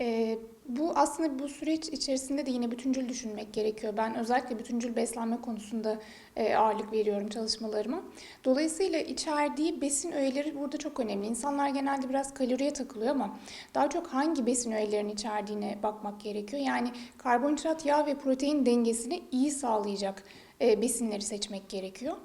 Ee, bu aslında bu süreç içerisinde de yine bütüncül düşünmek gerekiyor. Ben özellikle bütüncül beslenme konusunda e, ağırlık veriyorum çalışmalarıma. Dolayısıyla içerdiği besin öğeleri burada çok önemli. İnsanlar genelde biraz kaloriye takılıyor ama daha çok hangi besin öğelerinin içerdiğine bakmak gerekiyor. Yani karbonhidrat, yağ ve protein dengesini iyi sağlayacak e, besinleri seçmek gerekiyor.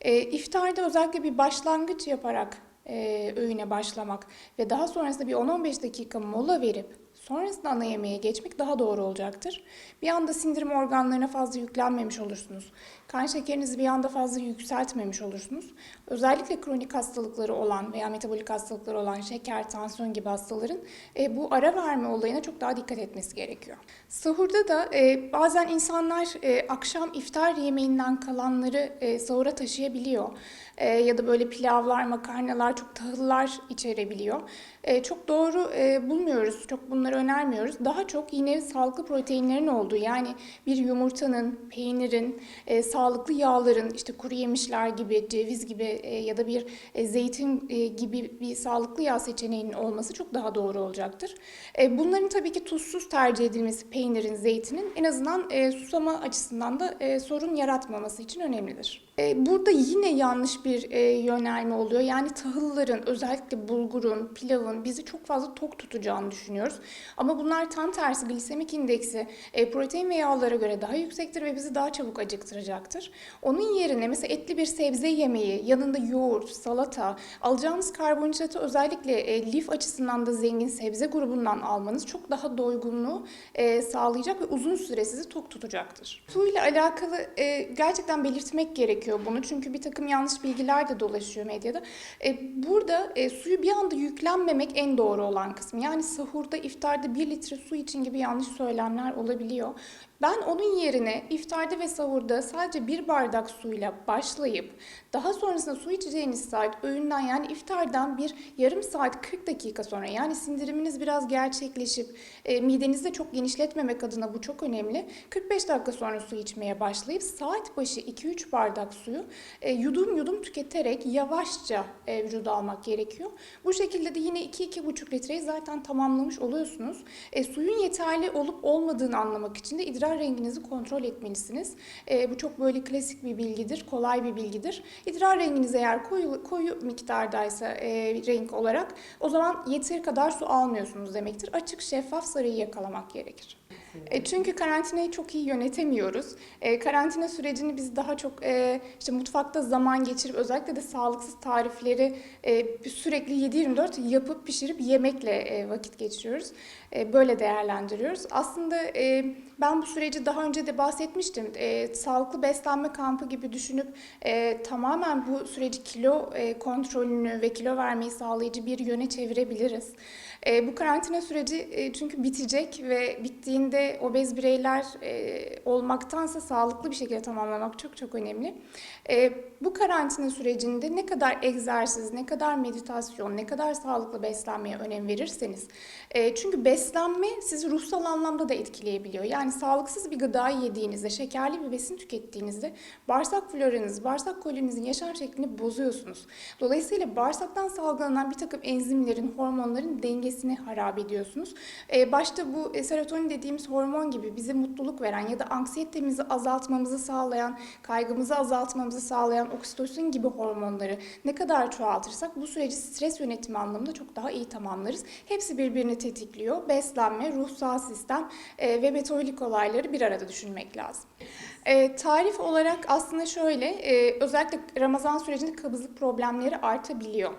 E, iftarda özellikle bir başlangıç yaparak e, öğüne başlamak ve daha sonrasında bir 10-15 dakika mola verip sonrasında ana yemeğe geçmek daha doğru olacaktır. Bir anda sindirim organlarına fazla yüklenmemiş olursunuz. Kan şekerinizi bir anda fazla yükseltmemiş olursunuz. Özellikle kronik hastalıkları olan veya metabolik hastalıkları olan şeker, tansiyon gibi hastaların e, bu ara verme olayına çok daha dikkat etmesi gerekiyor. Sahurda da e, bazen insanlar e, akşam iftar yemeğinden kalanları e, sahura taşıyabiliyor. E, ya da böyle pilavlar, makarnalar, çok tahıllar içerebiliyor. E, çok doğru e, bulmuyoruz, çok bunları önermiyoruz. Daha çok yine sağlıklı proteinlerin olduğu yani bir yumurtanın, peynirin, e, sağlıklı yağların, işte kuru yemişler gibi, ceviz gibi e, ya da bir e, zeytin e, gibi bir sağlıklı yağ seçeneğinin olması çok daha doğru olacaktır. E, bunların tabii ki tuzsuz tercih edilmesi peynirin, zeytinin en azından e, susama açısından da e, sorun yaratmaması için önemlidir. E, Burada yine yanlış bir e, yönelme oluyor. Yani tahılların, özellikle bulgurun, pilavın bizi çok fazla tok tutacağını düşünüyoruz. Ama bunlar tam tersi glisemik indeksi e, protein ve yağlara göre daha yüksektir ve bizi daha çabuk acıktıracaktır. Onun yerine mesela etli bir sebze yemeği, yanında yoğurt, salata, alacağınız karbonhidratı özellikle lif açısından da zengin sebze grubundan almanız çok daha doygunluğu sağlayacak ve uzun süre sizi tok tutacaktır. Suyla alakalı e, gerçekten belirtmek gerekiyor bunu çünkü bir takım yanlış bilgiler de dolaşıyor medyada. E, burada e, suyu bir anda yüklenmemek en doğru olan kısmı. Yani sahurda, iftarda bir litre su için gibi yanlış söylemler olabiliyor. Ben onun yerine iftarda ve sahurda sadece bir bardak suyla başlayıp daha sonrasında su içeceğiniz saat öğünden yani iftardan bir yarım saat 40 dakika sonra yani sindiriminiz biraz gerçekleşip e, midenizde çok genişletmemek adına bu çok önemli. 45 dakika sonra su içmeye başlayıp saat başı 2-3 bardak suyu e, yudum yudum tüketerek yavaşça e, vücuda almak gerekiyor. Bu şekilde de yine 2-2,5 litreyi zaten tamamlamış oluyorsunuz. E, suyun yeterli olup olmadığını anlamak için de idrar renginizi kontrol etmelisiniz. E, bu çok böyle klasik bir bilgidir, kolay bir bilgidir. İdrar renginiz eğer koyu, koyu miktardaysa e, renk olarak o zaman yeteri kadar su almıyorsunuz demektir. Açık, şeffaf sarıyı yakalamak gerekir. E, çünkü karantinayı çok iyi yönetemiyoruz. E, karantina sürecini biz daha çok e, işte mutfakta zaman geçirip özellikle de sağlıksız tarifleri e, sürekli 7-24 yapıp pişirip yemekle e, vakit geçiriyoruz. E, böyle değerlendiriyoruz. Aslında ben bu süreci daha önce de bahsetmiştim. Sağlıklı beslenme kampı gibi düşünüp tamamen bu süreci kilo kontrolünü ve kilo vermeyi sağlayıcı bir yöne çevirebiliriz. E, bu karantina süreci e, çünkü bitecek ve bittiğinde obez bireyler e, olmaktansa sağlıklı bir şekilde tamamlamak çok çok önemli. E, bu karantina sürecinde ne kadar egzersiz, ne kadar meditasyon, ne kadar sağlıklı beslenmeye önem verirseniz. E, çünkü beslenme sizi ruhsal anlamda da etkileyebiliyor. Yani sağlıksız bir gıdayı yediğinizde, şekerli bir besin tükettiğinizde bağırsak floranız, bağırsak kolinizin yaşam şeklini bozuyorsunuz. Dolayısıyla bağırsaktan salgılanan bir takım enzimlerin, hormonların dengesini harap ediyorsunuz. E, başta bu e, serotonin dediğimiz hormon gibi bize mutluluk veren ya da anksiyetemizi azaltmamızı sağlayan, kaygımızı azaltmamızı sağlayan oksitosin gibi hormonları ne kadar çoğaltırsak bu süreci stres yönetimi anlamında çok daha iyi tamamlarız. Hepsi birbirini tetikliyor. Beslenme, ruhsal sistem e, ve metabolik olayları bir arada düşünmek lazım. E, tarif olarak aslında şöyle, e, özellikle Ramazan sürecinde kabızlık problemleri artabiliyor.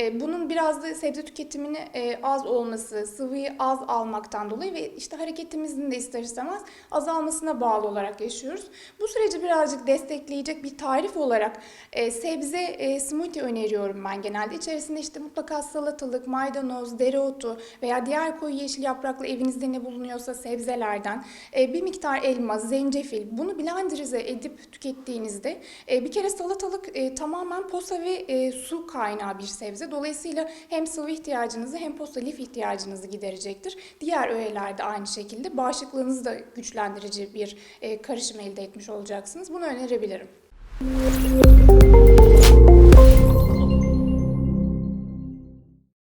E, bunun biraz da sebze tüketimini e, az olması, sıvıyı az almaktan dolayı ve işte hareketimizin de ister istemez azalmasına bağlı olarak yaşıyoruz. Bu süreci birazcık destekleyecek bir tarif olarak e, sebze e, smoothie öneriyorum ben genelde. İçerisinde işte mutlaka salatalık, maydanoz, dereotu veya diğer koyu yeşil yapraklı evinizde ne bulunuyorsa sebzelerden e, bir miktar elma, zencefil bunu blenderize edip tükettiğinizde e, bir kere salatalık e, tamamen posa ve e, su kaynağı bir sebze. Dolayısıyla hem sıvı ihtiyacınızı hem posa lif ihtiyacınızı giderecektir. Diğer öğeler de aynı şekilde bağışıklığınızı da güçlendirici bir e, karışım elde etmiş olacaksınız. Bunu önerebilirim.